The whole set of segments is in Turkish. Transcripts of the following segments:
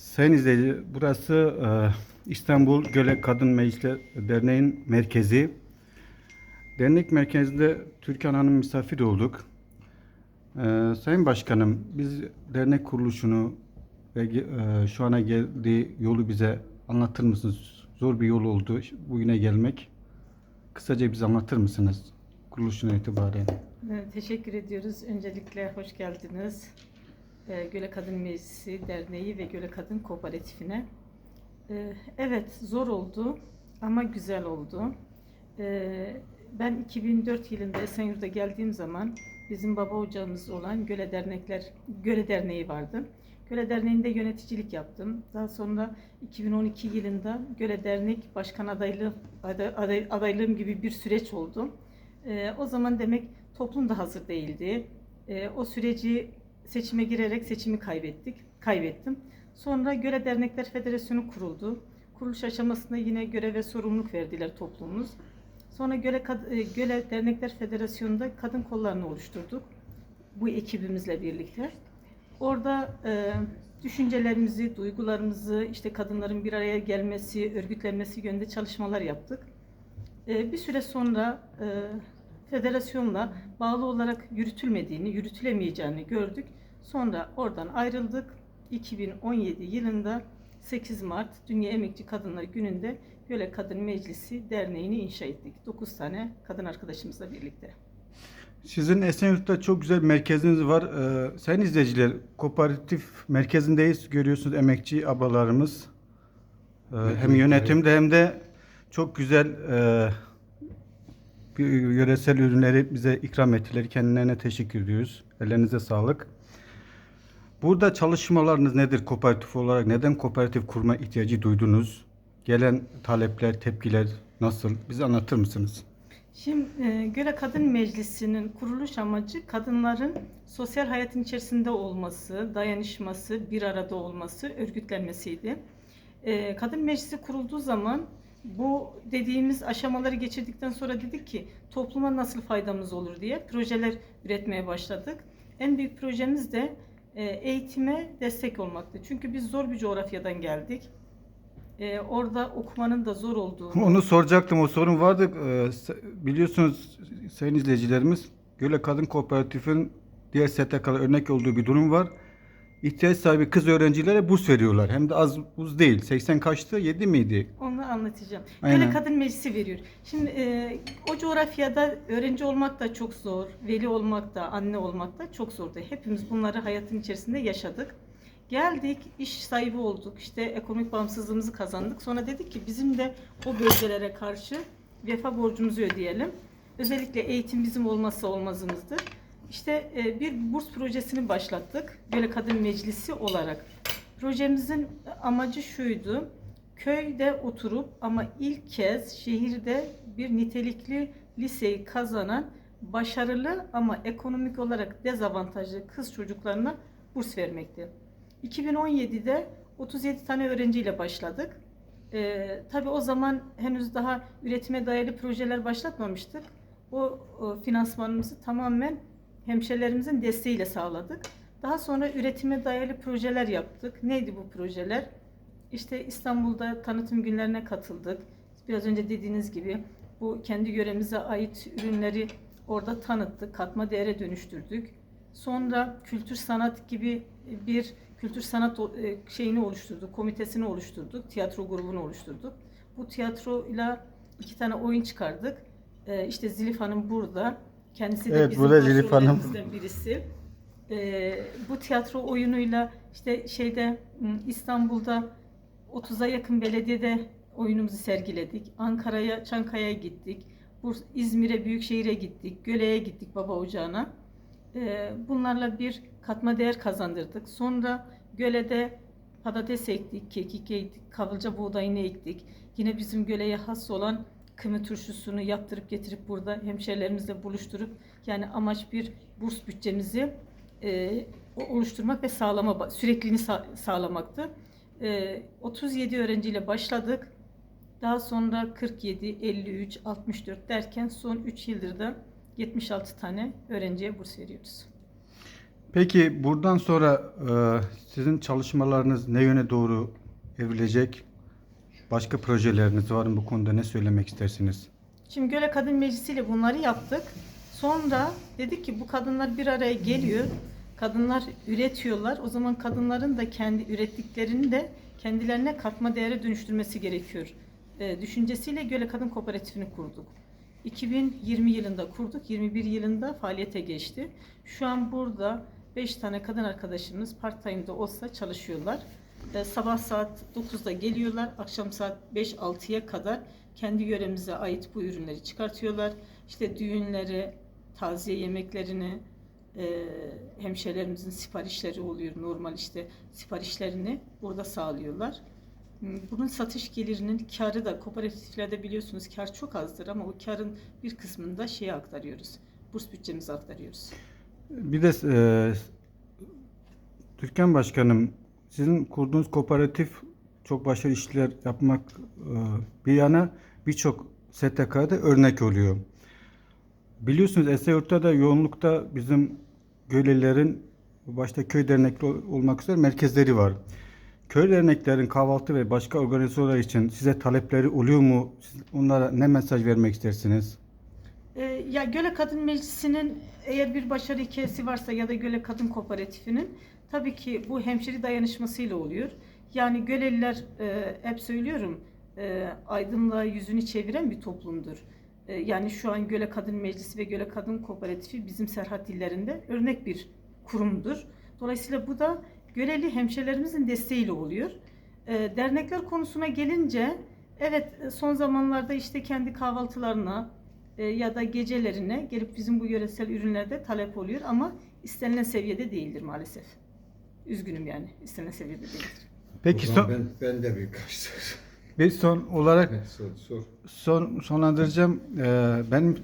Sayın izleyici, burası e, İstanbul Göle Kadın Meclisi Derneği'nin merkezi. Dernek merkezinde Türkan Hanım misafir olduk. E, Sayın Başkanım, biz dernek kuruluşunu ve e, şu ana geldiği yolu bize anlatır mısınız? Zor bir yol oldu bugüne gelmek. Kısaca bize anlatır mısınız? Kuruluşuna itibaren. Teşekkür ediyoruz. Öncelikle hoş geldiniz. Ee, Göle Kadın Meclisi Derneği ve Göle Kadın Kooperatifine. Ee, Evet, zor oldu ama güzel oldu. Ee, Ben 2004 yılında Esenyurt'a geldiğim zaman bizim baba ocağımız olan Göle Dernekler Göle Derneği vardı. Göle Derneği'nde yöneticilik yaptım. Daha sonra 2012 yılında Göle Dernek Başkan adaylığı aday- aday- adaylığım gibi bir süreç oldu. Ee, o zaman demek toplum da hazır değildi. Ee, o süreci seçime girerek seçimi kaybettik, kaybettim. Sonra Göle Dernekler Federasyonu kuruldu. Kuruluş aşamasında yine görev ve sorumluluk verdiler toplumumuz. Sonra Göle, Göle Dernekler Federasyonu'nda kadın kollarını oluşturduk. Bu ekibimizle birlikte. Orada e, düşüncelerimizi, duygularımızı, işte kadınların bir araya gelmesi, örgütlenmesi yönünde çalışmalar yaptık. E, bir süre sonra e, federasyonla bağlı olarak yürütülmediğini, yürütülemeyeceğini gördük. Sonra oradan ayrıldık. 2017 yılında 8 Mart Dünya Emekçi Kadınlar Günü'nde Göle Kadın Meclisi Derneği'ni inşa ettik. 9 tane kadın arkadaşımızla birlikte. Sizin Esenyurt'ta çok güzel merkeziniz var. Ee, sayın izleyiciler, kooperatif merkezindeyiz. Görüyorsunuz emekçi ablalarımız. Ee, hem yönetimde hem de çok güzel e, bir yöresel ürünleri bize ikram ettiler. Kendilerine teşekkür ediyoruz. Ellerinize sağlık. Burada çalışmalarınız nedir kooperatif olarak? Neden kooperatif kurma ihtiyacı duydunuz? Gelen talepler, tepkiler nasıl? Bize anlatır mısınız? Şimdi e, Kadın Meclisi'nin kuruluş amacı kadınların sosyal hayatın içerisinde olması, dayanışması, bir arada olması, örgütlenmesiydi. E, Kadın Meclisi kurulduğu zaman bu dediğimiz aşamaları geçirdikten sonra dedik ki topluma nasıl faydamız olur diye projeler üretmeye başladık. En büyük projemiz de eğitime destek olmaktı. Çünkü biz zor bir coğrafyadan geldik. E, orada okumanın da zor olduğunu Onu soracaktım. O sorun vardı. Ee, biliyorsunuz sayın izleyicilerimiz Göle Kadın Kooperatif'in diğer STK'lara örnek olduğu bir durum var. İhtiyaç sahibi kız öğrencilere burs veriyorlar. Hem de az buz değil. 80 kaçtı? 7 miydi? Onu anlatacağım. Aynen. Böyle kadın meclisi veriyor. Şimdi e, o coğrafyada öğrenci olmak da çok zor, veli olmak da, anne olmak da çok zordu. Hepimiz bunları hayatın içerisinde yaşadık. Geldik, iş sahibi olduk, işte ekonomik bağımsızlığımızı kazandık. Sonra dedik ki bizim de o bölgelere karşı vefa borcumuzu ödeyelim. Özellikle eğitim bizim olmazsa olmazımızdır. İşte e, bir burs projesini başlattık. Böyle kadın meclisi olarak. Projemizin amacı şuydu. Köyde oturup ama ilk kez şehirde bir nitelikli liseyi kazanan başarılı ama ekonomik olarak dezavantajlı kız çocuklarına burs vermekti. 2017'de 37 tane öğrenciyle başladık. Ee, tabii o zaman henüz daha üretime dayalı projeler başlatmamıştık. O, o finansmanımızı tamamen hemşerilerimizin desteğiyle sağladık. Daha sonra üretime dayalı projeler yaptık. Neydi bu projeler? İşte İstanbul'da tanıtım günlerine katıldık. Biraz önce dediğiniz gibi bu kendi yöremize ait ürünleri orada tanıttık, katma değere dönüştürdük. Sonra kültür sanat gibi bir kültür sanat e, şeyini oluşturduk, komitesini oluşturduk, tiyatro grubunu oluşturduk. Bu tiyatroyla iki tane oyun çıkardık. Ee, İşte Zilif Hanım burada. Kendisi de Evet, bizim başrollerimizden birisi. Ee, bu tiyatro oyunuyla işte şeyde İstanbul'da 30'a yakın belediyede oyunumuzu sergiledik. Ankara'ya, Çankaya'ya gittik. Burs, İzmir'e, Büyükşehir'e gittik. Göle'ye gittik Baba Ocağı'na. Ee, bunlarla bir katma değer kazandırdık. Sonra Göle'de patates ektik, kekik ektik, kavılca buğdayını ektik. Yine bizim Göle'ye has olan kımı turşusunu yaptırıp getirip burada hemşerilerimizle buluşturup yani amaç bir burs bütçemizi e, oluşturmak ve sağlama sürekliliğini sa- sağlamaktı. E, 37 öğrenciyle başladık. Daha sonra 47, 53, 64 derken son 3 yıldır da 76 tane öğrenciye burs veriyoruz. Peki buradan sonra e, sizin çalışmalarınız ne yöne doğru evrilecek? Başka projeleriniz var mı bu konuda ne söylemek istersiniz? Şimdi Göle Kadın Meclisi ile bunları yaptık. Sonra dedik ki bu kadınlar bir araya geliyor. Kadınlar üretiyorlar. O zaman kadınların da kendi ürettiklerini de kendilerine katma değere dönüştürmesi gerekiyor. Ee, düşüncesiyle Göle Kadın Kooperatifini kurduk. 2020 yılında kurduk. 21 yılında faaliyete geçti. Şu an burada 5 tane kadın arkadaşımız part-time'da olsa çalışıyorlar. Ee, sabah saat 9'da geliyorlar. Akşam saat 5-6'ya kadar kendi yöremize ait bu ürünleri çıkartıyorlar. İşte düğünleri, taziye yemeklerini, e, hemşehrilerimizin siparişleri oluyor. Normal işte siparişlerini burada sağlıyorlar. Hmm, Bunun satış gelirinin karı da kooperatiflerde biliyorsunuz kar çok azdır ama o karın bir kısmını da şeye aktarıyoruz. Burs bütçemize aktarıyoruz. Bir de e, Türkan Başkanım sizin kurduğunuz kooperatif çok başarılı işler yapmak e, bir yana birçok STK'da örnek oluyor. Biliyorsunuz Esenyurt'ta da yoğunlukta bizim Göylülerin başta köy dernekleri olmak üzere merkezleri var. Köy derneklerin kahvaltı ve başka organizasyonlar için size talepleri oluyor mu? Siz onlara ne mesaj vermek istersiniz? Ee, ya Göle Kadın Meclisi'nin eğer bir başarı hikayesi varsa ya da Göle Kadın Kooperatifinin tabii ki bu hemşeri dayanışmasıyla oluyor. Yani Göleliler e, hep söylüyorum e, aydınlığa yüzünü çeviren bir toplumdur. E, yani şu an Göle Kadın Meclisi ve Göle Kadın Kooperatifi bizim Serhat dillerinde örnek bir kurumdur. Dolayısıyla bu da Göleli hemşerilerimizin desteğiyle oluyor. E, dernekler konusuna gelince evet e, son zamanlarda işte kendi kahvaltılarına e, ya da gecelerine gelip bizim bu yöresel ürünlerde talep oluyor ama istenilen seviyede değildir maalesef. Üzgünüm yani istenilen seviyede değildir. Peki son, ben, ben de birkaç söz. bir son olarak Evet, sor, sor. Son sonlandıracağım. Ee, benim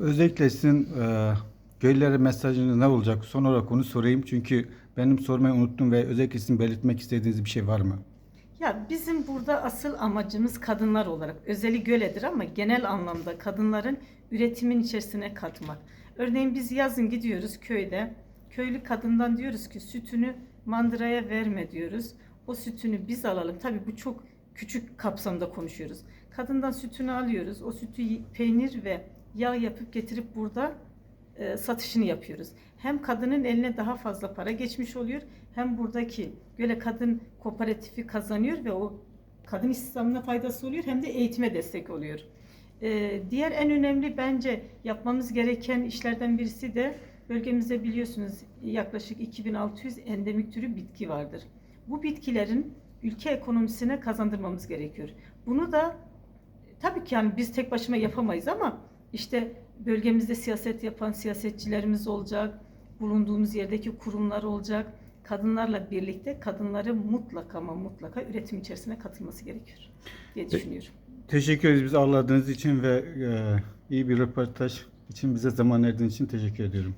özellikle sizin e, köylülere mesajınız ne olacak? Son olarak onu sorayım çünkü benim sormayı unuttum ve özellikle sizin belirtmek istediğiniz bir şey var mı? Ya bizim burada asıl amacımız kadınlar olarak özeli göledir ama genel anlamda kadınların üretimin içerisine katmak. Örneğin biz yazın gidiyoruz köyde. Köylü kadından diyoruz ki sütünü mandıraya verme diyoruz. O sütünü biz alalım. Tabii bu çok küçük kapsamda konuşuyoruz. Kadından sütünü alıyoruz. O sütü peynir ve yağ yapıp getirip burada e, satışını yapıyoruz. Hem kadının eline daha fazla para geçmiş oluyor hem buradaki göle kadın kooperatifi kazanıyor ve o kadın istihdamına faydası oluyor hem de eğitime destek oluyor. E, diğer en önemli bence yapmamız gereken işlerden birisi de bölgemizde biliyorsunuz yaklaşık 2600 endemik türü bitki vardır. Bu bitkilerin ülke ekonomisine kazandırmamız gerekiyor. Bunu da tabii ki yani biz tek başıma yapamayız ama işte bölgemizde siyaset yapan siyasetçilerimiz olacak, bulunduğumuz yerdeki kurumlar olacak. Kadınlarla birlikte kadınları mutlaka ama mutlaka üretim içerisine katılması gerekiyor diye düşünüyorum. Teşekkür ederiz bizi ağırladığınız için ve e, iyi bir röportaj için bize zaman verdiğiniz için teşekkür ediyorum.